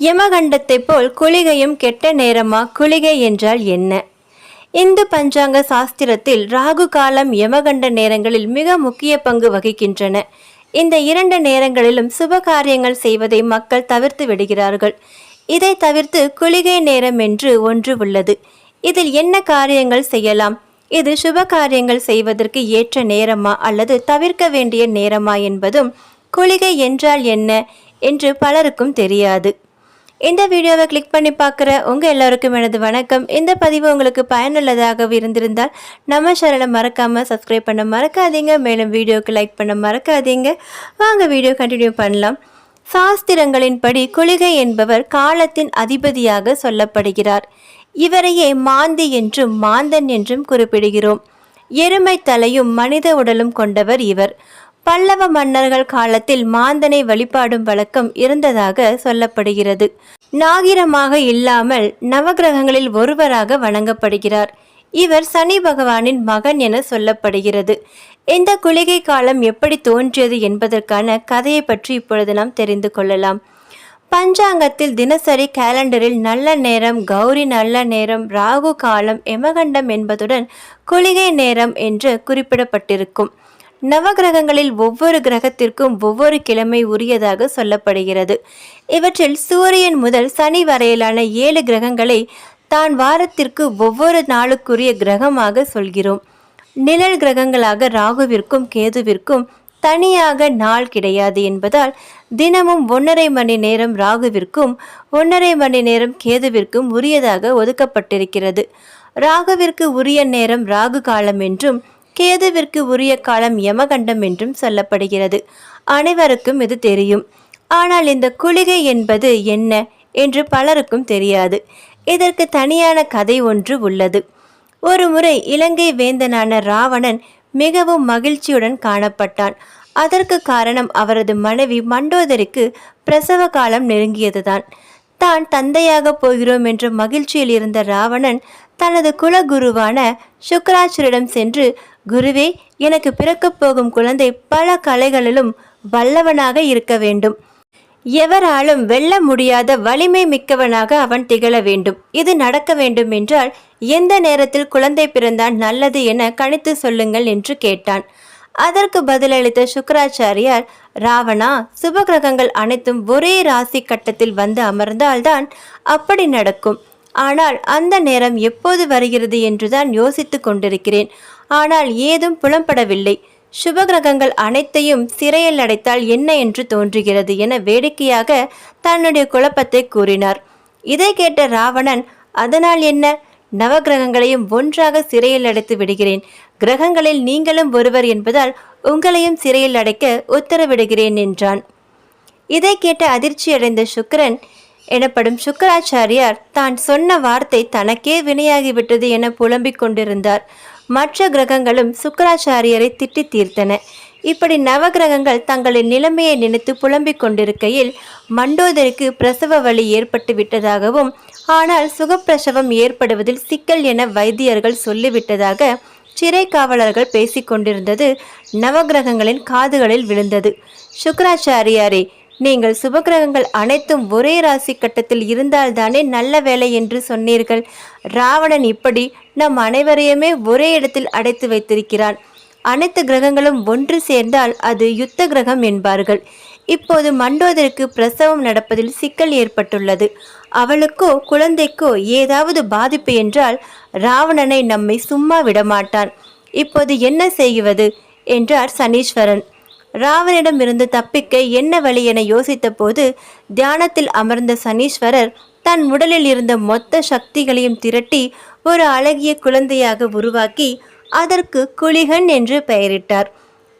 யமகண்டத்தைப் போல் குளிகையும் கெட்ட நேரமா? குளிகை என்றால் என்ன? இந்து பஞ்சாங்க சாஸ்திரத்தில் ராகு காலம் யமகண்ட நேரங்களில் மிக முக்கிய பங்கு வகிக்கின்றன. இந்த இரண்டு நேரங்களிலும் சுப காரியங்கள் செய்வதை மக்கள் தவிர்த்து விடுகிறார்கள். இதை தவிர்த்து குளிகை நேரம் என்று ஒன்று உள்ளது. இதில் என்ன காரியங்கள் செய்யலாம்? இது சுப காரியங்கள் செய்வதற்கு ஏற்ற நேரமா? அல்லது தவிர்க்க வேண்டிய நேரமா? என்பதும் குளிகை என்றால் என்ன? என்று பலருக்கும் தெரியாது. இந்த வீடியோவை கிளிக் பண்ணி பார்க்குற உங்கள் எல்லாருக்கும் எனது வணக்கம். இந்த பதிவு உங்களுக்கு பயனுள்ளதாக இருந்திருந்தால் நம்ம சேனலை மறக்காமல் சப்ஸ்கிரைப் பண்ண மறக்காதீங்க. மேலும் வீடியோவுக்கு லைக் பண்ண மறக்காதீங்க. வாங்க வீடியோ கண்டினியூ பண்ணலாம். சாஸ்திரங்களின்படி குளிகை என்பவர் காலத்தின் அதிபதியாக சொல்லப்படுகிறார். இவரையே மாந்தி என்றும் மாந்தன் என்றும் குறிப்பிடுகிறோம். எருமை தலையும் மனித உடலும் கொண்டவர் இவர். பல்லவ மன்னர்கள் காலத்தில் மாந்தனை வழிபாடும் வழக்கம் இருந்ததாக சொல்லப்படுகிறது. நாகிரமாக இல்லாமல் நவகிரகங்களில் ஒருவராக வணங்கப்படுகிறார். இவர் சனி பகவானின் மகன் என சொல்லப்படுகிறது. இந்த குளிகை காலம் எப்படி தோன்றியது என்பதற்கான கதையை பற்றி இப்பொழுது நாம் தெரிந்து கொள்ளலாம். பஞ்சாங்கத்தில் தினசரி கேலண்டரில் நல்ல நேரம் கௌரி நல்ல நேரம் ராகு காலம் எமகண்டம் என்பதுடன் குளிகை நேரம் என்று குறிப்பிடப்பட்டிருக்கும். நவகிரகங்களில் ஒவ்வொரு கிரகத்திற்கும் ஒவ்வொரு கிழமை உரியதாக சொல்லப்படுகிறது. இவற்றில் சூரியன் முதல் சனி வரையிலான ஏழு கிரகங்களை தான் வாரத்திற்கு ஒவ்வொரு நாளுக்குரிய கிரகமாக சொல்கிறோம். நிழல் கிரகங்களாக ராகுவிற்கும் கேதுவிற்கும் தனியாக நாள் கிடையாது என்பதால் தினமும் ஒன்றரை மணி நேரம் ராகுவிற்கும் ஒன்றரை மணி நேரம் கேதுவிற்கும் உரியதாக ஒதுக்கப்பட்டிருக்கிறது. ராகுவிற்கு உரிய நேரம் ராகு காலம் என்றும் கேதுவிற்கு உரிய காலம் யமகண்டம் என்றும் சொல்லப்படுகிறது. அனைவருக்கும் இது தெரியும். ஆனால் இந்த குளிகை என்பது என்ன என்று பலருக்கும் தெரியாது. இதற்கு தனியான கதை ஒன்று உள்ளது. ஒரு முறை இலங்கை வேந்தனான ராவணன் மிகவும் மகிழ்ச்சியுடன் காணப்பட்டான். அதற்கு காரணம் அவரது மனைவி மண்டோதரிக்கு பிரசவ காலம் நெருங்கியதுதான். தான் தந்தையாக போகிறோம் என்ற மகிழ்ச்சியில் இருந்த ராவணன் தனது குலகுருவான சுக்கராச்சரிடம் சென்று குருவே எனக்கு பிறக்கப் போகும் குழந்தை பல கலைகளிலும் வல்லவனாக இருக்க வேண்டும். எவராலும் வெல்ல முடியாத வலிமை மிக்கவனாக அவன் திகழ வேண்டும். இது நடக்க வேண்டும் என்றால் எந்த நேரத்தில் குழந்தை பிறந்தான் நல்லது என கணித்து சொல்லுங்கள் என்று கேட்டான். அதற்கு பதிலளித்த சுக்கராச்சாரியார் ராவணா சுபகிரகங்கள் அனைத்தும் ஒரே ராசி கட்டத்தில் வந்து அமர்ந்தால்தான் அப்படி நடக்கும். ஆனால் அந்த நேரம் எப்போது வருகிறது என்றுதான் யோசித்துக் கொண்டிருக்கிறேன். ஆனால் ஏதும் புலம்படவில்லை. சுபகிரகங்கள் அனைத்தையும் சிறையில் அடைத்தால் என்ன என்று தோன்றுகிறது என வேடிக்கையாக தன்னுடைய குழப்பத்தை கூறினார். இதை கேட்ட ராவணன் அதனால் என்ன? நவகிரகங்களையும் ஒன்றாக சிறையில் அடைத்து விடுகிறேன். கிரகங்களில் நீங்களும் ஒருவர் என்பதால் உங்களையும் சிறையில் அடைக்க உத்தரவிடுகிறேன் என்றான். இதை கேட்ட அதிர்ச்சியடைந்த சுக்கரன் எனப்படும் சுக்கராச்சாரியார் தான் சொன்ன வார்த்தை தனக்கே வினையாகிவிட்டது என புலம்பிக் கொண்டிருந்தார். மற்ற கிரகங்களும் சுக்கராச்சாரியரை திட்டி தீர்த்தன. இப்படி நவகிரகங்கள் தங்களின் நிலைமையை நினைத்து புலம்பிக் கொண்டிருக்கையில் மண்டோதரிக்கு பிரசவ வலி ஏற்பட்டு விட்டதாகவும் ஆனால் சுகப்பிரசவம் ஏற்படுவதில் சிக்கல் என வைத்தியர்கள் சொல்லிவிட்டதாக சிறை காவலர்கள் பேசிக்கொண்டிருந்தது நவகிரகங்களின் காதுகளில் விழுந்தது. சுக்கராச்சாரியாரே நீங்கள் சுபகிரகங்கள் அனைத்தும் ஒரே ராசி கட்டத்தில் இருந்தால்தானே நல்ல வேலை என்று சொன்னீர்கள். ராவணன் இப்படி நம் அனைவரையுமே ஒரே இடத்தில் அடைத்து வைத்திருக்கிறான். அனைத்து கிரகங்களும் ஒன்று சேர்ந்தால் அது யுத்த கிரகம் என்பார்கள். இப்போது மண்டோதருக்கு பிரசவம் நடப்பதில் சிக்கல் ஏற்பட்டுள்ளது. அவளுக்கோ குழந்தைக்கோ ஏதாவது பாதிப்பு என்றால் ராவணனை நம்மை சும்மா விடமாட்டான். இப்போது என்ன செய்வது? என்றார் சனீஸ்வரன். ராவனிடமிருந்து தப்பிக்க என்ன வழி என யோசித்தபோது தியானத்தில் அமர்ந்த சனீஸ்வரர் தன் உடலில் இருந்த மொத்த சக்திகளையும் திரட்டி ஒரு அழகிய குழந்தையாக உருவாக்கி அதற்கு குளிகன் என்று பெயரிட்டார்.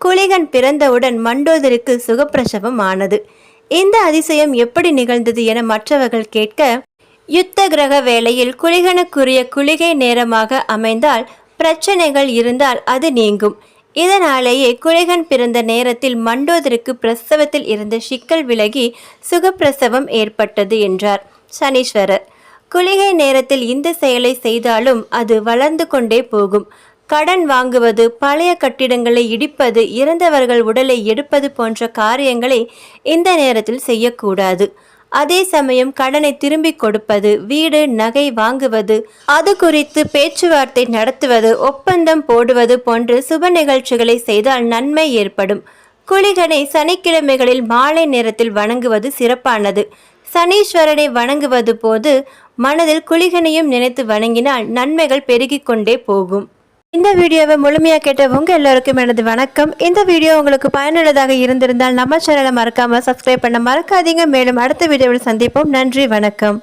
குளிகன் பிறந்தவுடன் மண்டோதருக்கு சுகப்பிரசவம் ஆனது. இந்த அதிசயம் எப்படி நிகழ்ந்தது என மற்றவர்கள் கேட்க யுத்த கிரக வேளையில் குளிகனுக்குரிய குளிகை நேரமாக அமைந்தால் பிரச்சனைகள் இருந்தால் அது நீங்கும். இதனாலேயே குழைகன் பிறந்த நேரத்தில் மண்டோதருக்கு பிரசவத்தில் இருந்த சிக்கல் விலகி சுகப்பிரசவம் ஏற்பட்டது என்றார் சனீஸ்வரர். குளிகை நேரத்தில் இந்த செயலை செய்தாலும் அது வளர்ந்து கொண்டே போகும். கடன் வாங்குவது பழைய கட்டிடங்களை இடிப்பது இறந்தவர்கள் உடலை எடுப்பது போன்ற காரியங்களை இந்த நேரத்தில் செய்யக்கூடாது. அதே சமயம் கடனை திரும்பிக் கொடுப்பது வீடு நகை வாங்குவது அது குறித்து பேச்சுவார்த்தை நடத்துவது ஒப்பந்தம் போடுவது போன்று சுப நிகழ்ச்சிகளை செய்தால் நன்மை ஏற்படும். குளிகனை சனிக்கிழமைகளில் மாலை நேரத்தில் வணங்குவது சிறப்பானது. சனீஸ்வரனை வணங்குவது போது மனதில் குளிகனையும் நினைத்து வணங்கினால் நன்மைகள் பெருகிக் கொண்டே போகும். இந்த வீடியோவை முழுமையாக கேட்ட உங்கள் எல்லோருக்கும் எனது வணக்கம். இந்த வீடியோ உங்களுக்கு பயனுள்ளதாக இருந்திருந்தால் நம்ம சேனலை மறக்காமல் சப்ஸ்கிரைப் பண்ண மறக்காதீங்க. மேலும் அடுத்த வீடியோவில் சந்திப்போம். நன்றி வணக்கம்.